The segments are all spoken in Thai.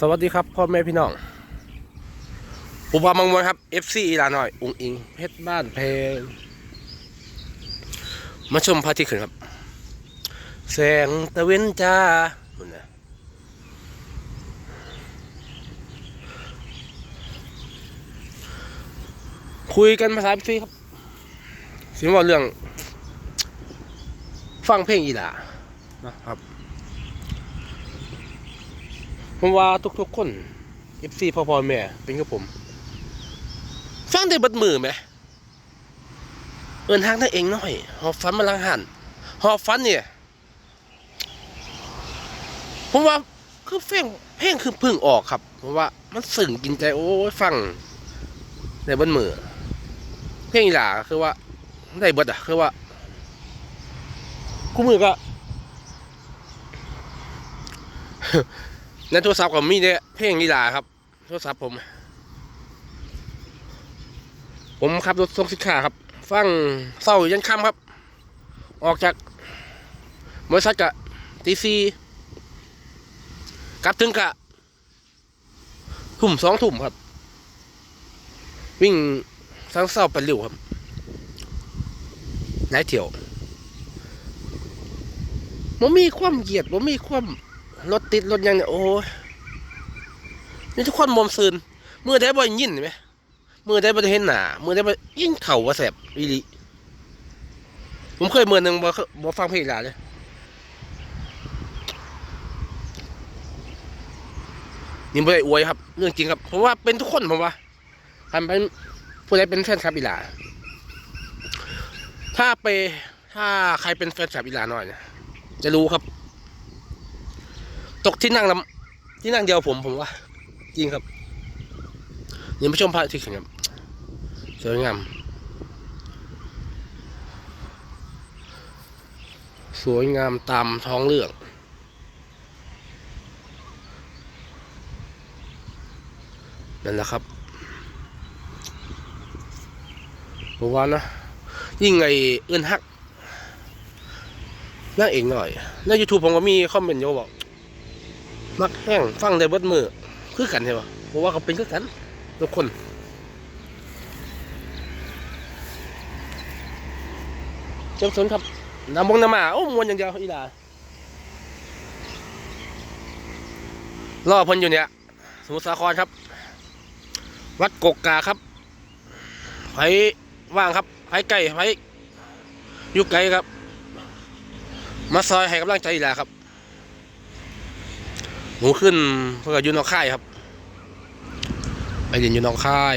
สวัสดีครับพ่อแม่พี่น้องอุปามังมวลครับ FC อีลาหน่อย อุงอิง เพชรบ้านเพลงมาชมพระอาทิตย์ขึ้นครับ แสงตะเวนจ้านู่นนะคุยกันภาษาพี่ครับสิว่าเรื่อง ฟังเพลงอีหลานะครับ ผมว่าทุกๆคน FC พ่อพ่อแม่เป็นกับผม ฟังได้บัดมือไหมเอินทางนั่นเองหน่อยหอบฟันมาลังหันหอบฟันเนี่ย ผมว่าคือเพลงเพลงคือพึ่งออกครับ ผมว่ามันสึ่งกินใจโอ้ยฟังได้เบัดมือ เพลงอีหลาคือว่าได้บิดอะคือว่าคู่มือก็ ในโทรศัพท์ก็มีเนี่ยเพลงลีลาครับ โทรศัพท์ผม ผมขับรถส่งสินค้าครับ ฟังเศร้ายันค่ำครับ ออกจากบริษัทกะตีซีกลับถึงกะทุ่มสองทุ่มครับ วิ่งทั้งเศร้าไปเร็วครับหลายเที่ยวผมมีความเหยียดผมมีความ รถติดรถยังเนี่ยโอ้นี่ทุกคนมอมซึนมือได้บ่ยินไหมมือได้บ่ได้เห็นหนามือได้บ่ยินเข่าว่าแสบอีลีผมเคยมือหนึ่งบ่บ่ฟังเพลงหลาเลยนี่บ่ได้อวยครับ เรื่องจริงครับผมว่าเป็นทุกคนผมว่าทำเป็นผู้ใดเป็นแฟนคลับอีหลาถ้าไปถ้าใครเป็นแฟนคลับอีหลาหน่อยเนี่ยจะรู้ครับ ตกที่นั่งลำที่นั่งเดียวผมผมว่าจริงครับยังไม่ชมพระอาทิตย์ขึ้นครับสวยงามสวยงามตามท้องเรื่อง นั่นแหละครับผมว่านะ ยิ่งไงเอื้นฮักนั่งเองหน่อยในยูทูบผมก็มีคอมเมนต์โยอะบอก มักแห้งฟังได้เบิดมือคือกันใช่ปะเพราะว่าเขาเป็นคือกันทุกคนเจ้าสนครับน้ำมงน้ำมาโอ้มวนอย่างเดียวอีหลารอพนอยู่เนี่ย สมุทรสาครครับ วัดกกกาครับไผว่างครับไผไก่ไผอยู่ไกลครับ มาซอยให้กำลังใจอีหลาครับ มูขึ้นเพื่อยู่หนองค่ายครับไปเรียนยู่หนองค่าย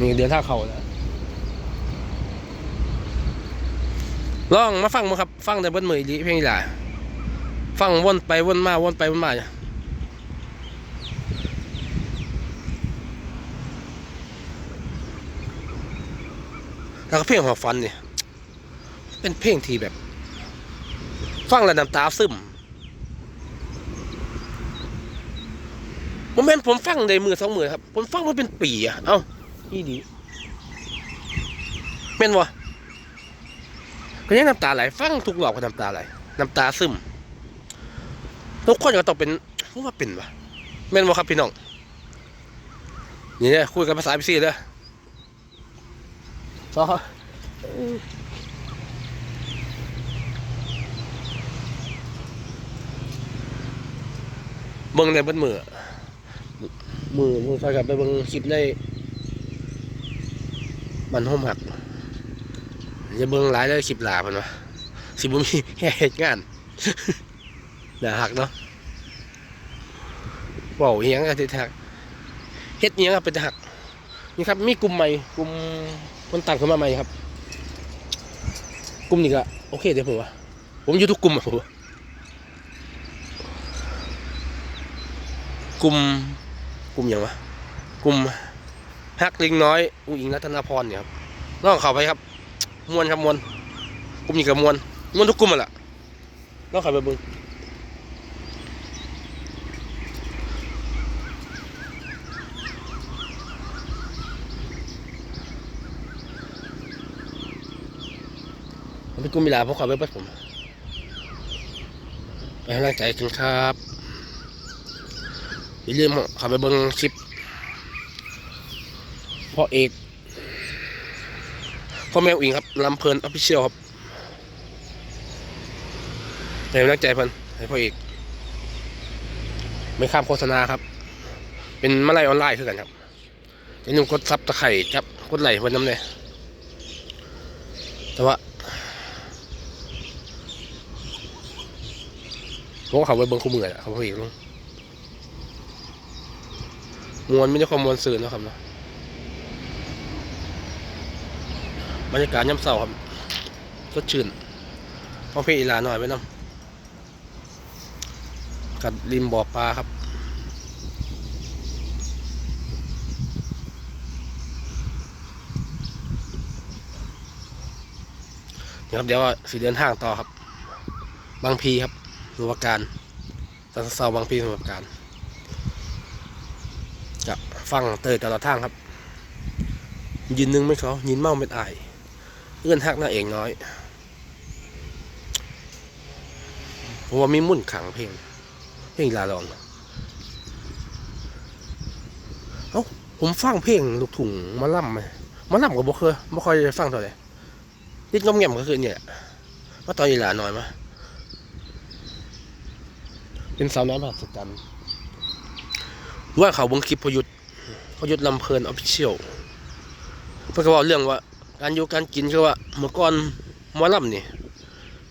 มีเดือนท่าเขาแล้วลองมาฟังมั้งครับ ฟังแต่บนมือดีเพลงอีหล่าฟังวนไปวนมาวนไปวนมาเนี่ยแล้วก็เพลงหัวฟันเนี่ยเป็นเพลงที่แบบ ฟังแล้วน้ำตาซึม ผมเป็นผมฟังในมือสองมือครับ ผมฟังมาเป็นปีอะเอ้าอีดีเป็นวะก็ยังน้ำตาไหลฟังทุกรอบก็น้ำตาไหลน้ำตาซึมทุกคนก็ต้องเป็นผมว่าเป็นวะแม่นวะครับพี่น้องนี่เนี่ยคุยกันภาษาพีซีเลยซอเบิ่งในเบิ้มือ มือมือไฟกับไปเบิ่งคลิปในมันห่มหักจะเบิ่งหลายเลยคลิปหลาพิ่นวะสิบมีแค่เหตุงานหนาหักเนาะเว้าอียังก็สิหักเฮ็ดอีหยังก็เป็นหัก นี่ครับ มีกลุ่มใหม่กลุ่มคนต่างขึ้นมาใหม่ครับ กลุ่มนี้ก็โอเคเดี๋ยวผมว่าผมอยู่ทุกกลุ่มอะผมว่ากลุ่ม กลุ่มอย่างวะกลุ่มฮักลิงน้อยอุ้งอิงรัตนพรเนี่ยครับลองเข้าไปครับมวนครับมวนกลุ่มนี้กับมวนมวนทุกกลุ่มอะล่ะลองเข้าไปบิ่งมันเป็นกลุ่มเวลาพวกเขาไปเปิดผมไปให้กำลังใจกันครับ อย่าลืมเข้าไปเบิ่งคลิปพ่อเอกพ่อแมวอิงครับลำเพลินออฟฟิเชียลครับให้กำลังใจเพิ่นให้พ่อเอกไม่ข้ามโฆษณาครับ เป็นมาไลออนไลน์คือกันครับอย่าลืมกดซับตะไคร่ครับกดไลค์เพิ่นน้ำเลยแต่ว่าผมก็เขาไปเบิ่งคู่มือแหละเขาพ่อเอกลง มวนไม่ได้ความมวนสื่อนะครับเนาะบรรยากาศย่ำเศร้าครับสดชื่นพ่อพี่อีหลาหน่อยไปน้ำกัดริมบ่อปลาครับนะครับเดี๋ยวสีเดินทางต่อครับ บางพีครับสมุทรปการตันเสาบางพีสมุทรปการ ฟังเตยตลอดทางครับ ยินนึงไม่เขายินเมาเป็นไอยเอื้อนหักหน้าเองน้อยผมว่ามีมุ่นขังเพลง เพลงลาลองเอ้าผมฟังเพลงลูกถุงมาล่ำไหมมาล่ำกับบ่เคยบ่ค่อยฟังเท่าไหร่นิดงอมแงมก็คือเนี่ยว่าตอนอีหลาน้อยมาเป็นสาวน้อยมหัศจรรย์ว่าเขาเบงคลิปพยุทธ พยุทธลำเพลินออฟฟิเชียลเพื่อก็บอกเรื่องว่าการอยู่การกินคือว่าเมื่อก่อนมอลำนี่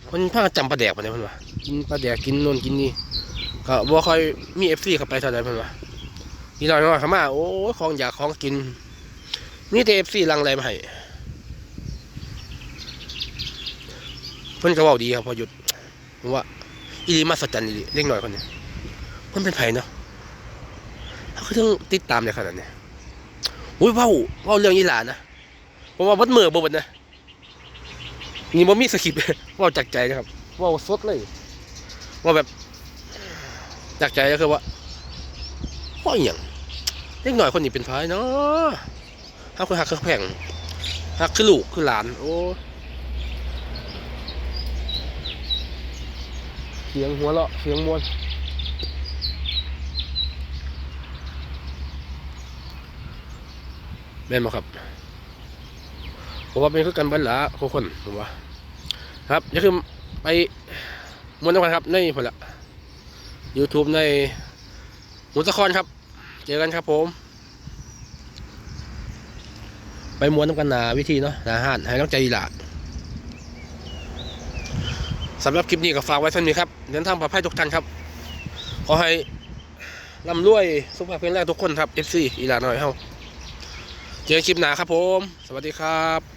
คนพากจำปลาแดกไปเนี่ยเพิ่นว่ากินปลาแดกกินนนกินนี่ก็บ่ค่อยมีเอฟซีเข้าไปเท่าไหร่เพิ่นว่าทีน้อยน้อยเข้ามาโอ้ยของอยากของกินนี่แต่เอฟซีลังไรมาให้เพิ่นก็เว้าดีครับพอหยุดผมว่าอีลีมาสจันอีลีเล็กหน่อยคนนี้เพิ่นเป็นไผเนาะเขาคือต้องติดตามในขนาดนี้ อุ้ยเว้าเว้าเรื่องอีหลานนะผมว่าวัดเมือบ่เบิดนะนี่บ่มีสคริปต์เว้าจากใจนะครับเว้าสดเลยว่าแบบจากใจก็คือว่าว่าอย่างเล็กหน่อยคนนี้เป็นไผเนาะฮักคือฮักคือแพงฮักคือลูกคือหลาน โอ้เสียงหัวเราะเสียงมวน แม่นบ่ครับผมว่าเป็นคือกันบันละทุกคนผมว่า ครับอย่คือไปมวนน้ำกันครับในผลละ YouTube ในมุนสะคอนครับ เจอกันครับผม ไปมวนน้ำกันนาวิธีเนาะนาหานให้ต้องใจดีหลาสำหรับคลิปนี้ก็ฝากไว้เท่านี้ครับเดินทางปลอดภัยทุกท่านครับ ขอให้ร่ำรวยสุขภาพแข็งแรงทุกคนครับ FC อีหลาน้อยเฮา เจอคลิปหนาครับผม สวัสดีครับ